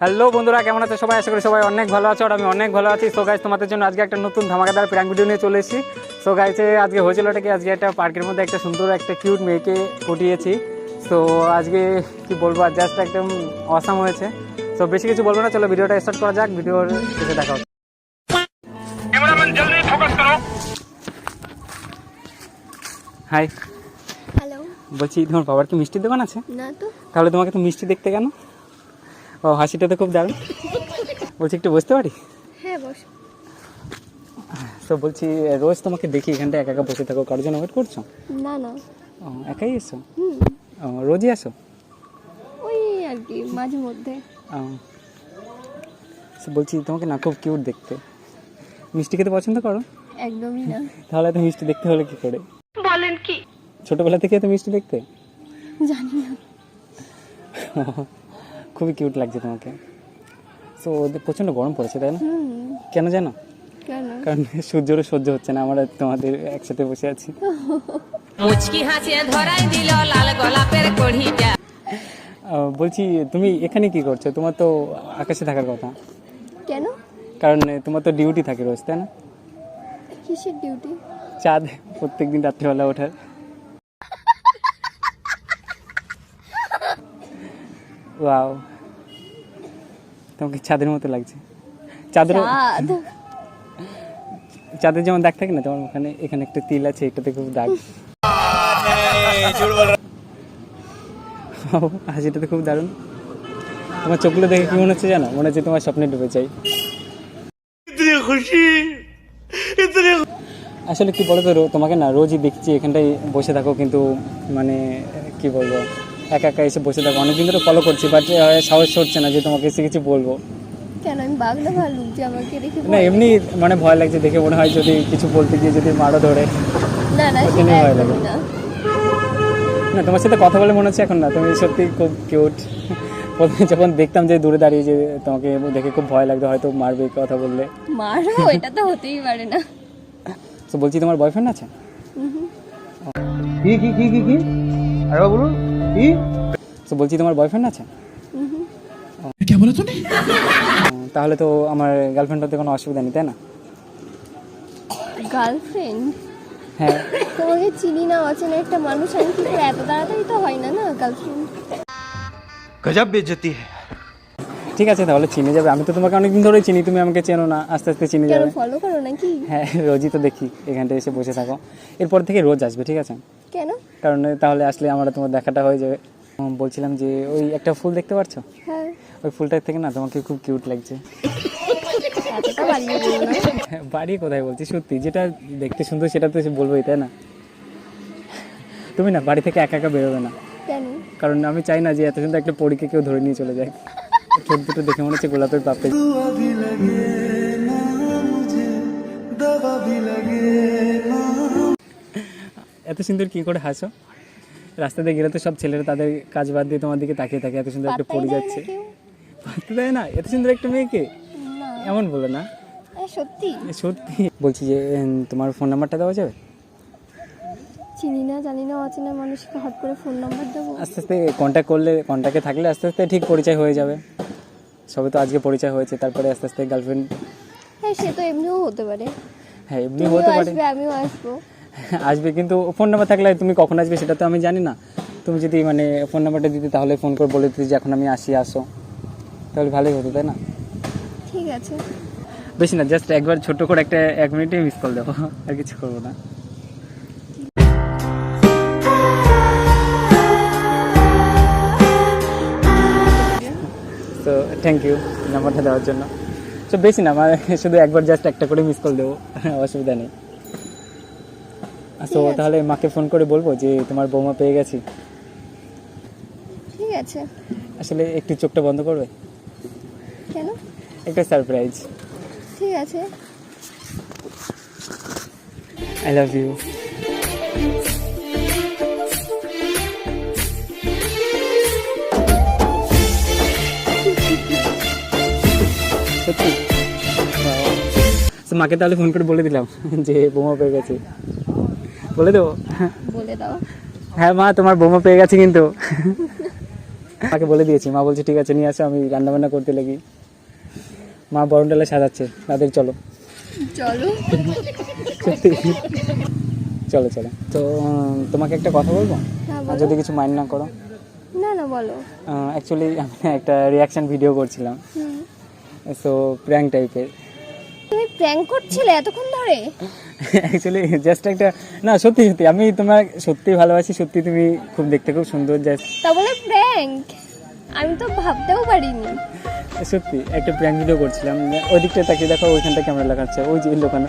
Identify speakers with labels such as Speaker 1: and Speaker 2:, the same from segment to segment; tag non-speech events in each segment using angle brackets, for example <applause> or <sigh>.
Speaker 1: Hello বন্ধুরা, কেমন আছে? সবাই আশা করি সবাই অনেক ভালো আছো আর আমি অনেক ভালো আছি। সো গাইজ তোমাদের জন্য আজকে একটা নতুন ধামাকাদার প্র্যাঙ্ক ভিডিও নিয়ে চলে এসেছি। সো গাইছে আজকে হয়েছিল ওটা কি? আজকে একটা পার্কের মধ্যে একটা সুন্দর একটা কিউট মেয়েকে ফুটিয়েছি সো আজকে কি বলব? জাস্ট একদম অসাম হয়েছে। তো বেশি কিছু বলব না চলো ভিডিওটা স্টার্ট করা যাক ভিডিওর শেষে
Speaker 2: ফোকাস করো।
Speaker 1: হাই
Speaker 3: হ্যালো
Speaker 1: বলছি তোমার বাবার কি মিষ্টির দোকান আছে?
Speaker 3: না তো।
Speaker 1: তাহলে তোমাকে তো মিষ্টি দেখতে কেন? ও হাসিটা তো খুব দারুণ। বলছি একটু বসতে পারি?
Speaker 3: হ্যাঁ বস।
Speaker 1: তো বলছি রোজ তোমাকে দেখি এখানটা একা একা বসে থাকো কার জন্য ওয়েট করছ?
Speaker 3: না না।
Speaker 1: ও একাই এসো? রোজই আসো?
Speaker 3: ওই আর কি মাঝে মধ্যে।
Speaker 1: বলছি তোমাকে না খুব কিউট দেখতে। মিষ্টি খেতে পছন্দ করো?
Speaker 3: একদমই না। <laughs>
Speaker 1: তাহলে তো মিষ্টি দেখতে হলে কি করে?
Speaker 3: বলেন কি?
Speaker 1: ছোটবেলা থেকে তো মিষ্টি দেখতে?
Speaker 3: জানি না। <laughs>
Speaker 1: খুবই কিউট লাগছে তোমাকে। তো প্রচণ্ড গরম পড়েছে তাই না? কেন জানো?
Speaker 3: কেন?
Speaker 1: কারণ সূর্যেরও সহ্য হচ্ছে না আমরা তোমাদের একসাথে বসে আছি। <laughs>
Speaker 4: মুচকি হাসিয়ে ধরাই দিল লাল গোলাপের কড়িটা।
Speaker 1: বলছি তুমি এখানে কি করছ? তোমার তো আকাশে থাকার কথা।
Speaker 3: কেন?
Speaker 1: কারণ তোমার তো ডিউটি থাকে রোজ তাই না?
Speaker 3: কিসের ডিউটি
Speaker 1: চাঁদ প্রত্যেক দিন রাত্রিবেলা ওঠার। ওয়াও তোমাকে চাঁদের মতো লাগছে। চাঁদের চাঁদের যেমন দাগ থাকে না তোমার ওখানে এখানে একটা তিল আছে এটাতে খুব দাগ। ও, হাসিটা তো খুব দারুণ। তোমার চোখগুলো দেখে কি মনে হচ্ছে জানো? মনে হচ্ছে তোমার স্বপ্নে ডুবে চাই আসলে কি বলতো রো- তোমাকে না রোজই দেখছি এখানটায় বসে থাকো কিন্তু মানে কি বলব একা একা এসে বসে থাকো। অনেকদিন ধরে ফলো করছি বাট সাহস হচ্ছে না যে তোমাকে এসে কিছু বলব।
Speaker 3: কেন? আমি বাগদা ভাল্লুক যে আমাকে দেখে
Speaker 1: না এমনি মানে ভয় লাগছে দেখে মনে হয় যদি কিছু বলতে গিয়ে যদি মারো ধরে।
Speaker 3: না না
Speaker 1: ভয় লাগে।
Speaker 3: না।
Speaker 1: না তোমার সাথে কথা বলে মনে হচ্ছে এখন না। তুমি সত্যি খুব কিউট প্রথমে যখন দেখতাম যে দূরে দাঁড়িয়ে যে তোমাকে দেখে খুব ভয় লাগতো হয়তো মারবে কথা বললে।
Speaker 3: মারো এটা তো হতেই পারে না।
Speaker 1: তো বলছি তোমার বয়ফ্রেন্ড আছে?
Speaker 5: কি কি কি কি কি? আরেকবার বলুন কি?
Speaker 1: তো বলছি তোমার বয়ফ্রেন্ড আছে?
Speaker 3: হুম
Speaker 1: ও, তাহলে তো আমার গার্লফ্রেন্ড হতে কোনো অসুবিধা নেই তাই না?
Speaker 3: গার্লফ্রেন্ড
Speaker 1: হ্যাঁ।
Speaker 3: তোমাকে চিনি না অচেনা একটা মানুষ আমি কি করে এত তাড়াতাড়ি তো হয় না না গার্লফ্রেন্ড
Speaker 5: গজব বেজতি है
Speaker 1: ঠিক আছে তাহলে চিনে যাবে। আমি তো তোমাকে অনেকদিন ধরেই চিনি তুমি আমাকে চেনো না আস্তে আস্তে চিনে যাবে।
Speaker 3: ফলো করো নাকি?
Speaker 1: হ্যাঁ রোজই তো দেখি এখানটায় এসে বসে থাকো। এরপর থেকে রোজ আসবে ঠিক আছে?
Speaker 3: কেন?
Speaker 1: কারণ তাহলে আসলে আমরা তোমার দেখাটা হয়ে যাবে। বলছিলাম যে ওই একটা ফুল দেখতে পাচ্ছ
Speaker 3: হ্যাঁ।
Speaker 1: ওই ফুলটার থেকে না তোমাকে খুব কিউট লাগছে।
Speaker 3: এতটা বাড়িয়ে বলো না
Speaker 1: বাড়ি কোথায় বলছি? সত্যি যেটা দেখতে সুন্দর সেটা তো বলবোই তাই না? তুমি না বাড়ি থেকে একা একা বেরোবে না।
Speaker 3: কেন?
Speaker 1: কারণ আমি চাই না যে এত সুন্দর একটা পরীকে কেউ ধরে নিয়ে চলে যায়। দুটো দেখে মনে হচ্ছে গোলাপের পাপড়ি। এত সুন্দর কি করে হাসো? রাস্তাতে গেলে তো সব ছেলেরা তাদের কাজ বাদ দিয়ে তোমার দিকে তাকিয়ে থাকে এত সুন্দর একটা পড়ে যাচ্ছে? পাত্তা দেয় না এত সুন্দর একটা মেয়েকে। এমন বলো না।
Speaker 3: সত্যি?
Speaker 1: সত্যি। বলছি যে তোমার ফোন নাম্বারটা দেওয়া যাবে?
Speaker 3: চিনি না জানি না অচেনা মানুষকে হট করে ফোন নাম্বার দেবো।
Speaker 1: আস্তে আস্তে কন্ট্যাক্ট করলে কন্ট্যাক্টে থাকলে আস্তে আস্তে ঠিক পরিচয় হয়ে যাবে। সবে তো আজকে পরিচয় হয়েছে তারপরে আস্তে আস্তে গার্লফ্রেন্ড
Speaker 3: হ্যাঁ সে তো এমনিও হতে পারে।
Speaker 1: হ্যাঁ এমনি হতে পারে।
Speaker 3: আসবে আমিও আসব। <laughs>
Speaker 1: আসবে কিন্তু ফোন নাম্বার থাকলে তুমি কখন আসবে সেটা তো আমি জানি না। তুমি যদি মানে ফোন নাম্বারটা দিতে তাহলে ফোন করে বলে দিতে যে এখন আমি আসি আসো। তাহলে ভালোই হতো তাই না?
Speaker 3: আছে।
Speaker 1: বেশি না জাস্ট একবার ছোট করে একটা এক মিনিটে মিস কল দেবো আর কিছু করব না। তো থ্যাংক ইউ নাম্বারটা দেওয়ার জন্য। তো বেশি না আমার শুধু একবার জাস্ট একটা করে মিস কল দেবো অসুবিধা নেই। তো তাহলে মাকে ফোন করে বলব যে তোমার বৌমা পেয়ে গেছি।
Speaker 3: ঠিক আছে।
Speaker 1: আসলে একটু চোখটা বন্ধ করবে?
Speaker 3: কেন?
Speaker 1: একটা সারপ্রাইজ
Speaker 3: ঠিক আছে।
Speaker 1: আই লাভ ইউ সত্যি মাকে তাহলে ফোন করে বলে দিলাম যে বোমা পেয়ে গেছে। বলে দেবো?
Speaker 3: বলে দাও।
Speaker 1: হ্যাঁ মা তোমার বোমা পেয়ে গেছে কিন্তু। মাকে বলে দিয়েছি মা বলছে ঠিক আছে নিয়ে আসো আমি রান্না বান্না করতে লাগি। মা বরণ ডালে সাজাচ্ছে। তাদের চলো।
Speaker 3: চলো।
Speaker 1: চলো চলো। তো তোমাকে একটা কথা বলব?
Speaker 3: হ্যাঁ
Speaker 1: যদি কিছু মাইন্ড না করো।
Speaker 3: না না বলো।
Speaker 1: অ্যাকচুয়ালি আমি একটা রিয়াকশন ভিডিও করছিলাম। সো প্র্যাঙ্ক টাইপের
Speaker 3: তুমি প্র্যাঙ্ক করছিলে এতক্ষণ ধরে?
Speaker 1: অ্যাকচুয়ালি জাস্ট একটা না সত্যি সত্যি। আমি তোমার সত্যি ভালোবাসি সত্যি তুমি খুব দেখতে খুব সুন্দর জাস্ট
Speaker 3: তা বলে প্র্যাঙ্ক আমি তো ভাবতেও পারিনি।
Speaker 1: সত্যি একটা প্র্যাঙ্ক ভিডিও করছিলাম ওই দিকটা তাকিয়ে দেখো ওইখানটা ক্যামেরা লাগাচ্ছে ওই যে দোকানে।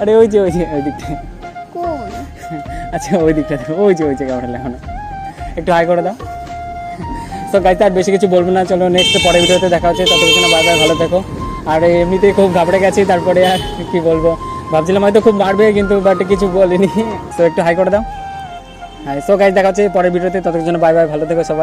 Speaker 1: আরে ওই যে ওই যে ওই দিকটা।
Speaker 3: কোন?
Speaker 1: আচ্ছা ওই দিকটা দেখো ওই যে ওই যে ক্যামেরা লাগানো একটু হাই করে দাও। তো গাইতে আর বেশি কিছু বলব না চলো নেক্সট পরের ভিডিওতে দেখা হচ্ছে ততক্ষণ বাই বাই ভালো থেকো। আর এমনিতেই খুব ঘাবড়ে গেছি তারপরে আর কি বলব? ভাবছিলাম হয়তো খুব মারবে কিন্তু বাট কিছু বলিনি। তো একটু হাই করে দাও। হ্যাঁ সো গাইজ দেখা হচ্ছে পরের ভিডিওতে ততক্ষণ বাই বাই ভালো থেকো সবাই।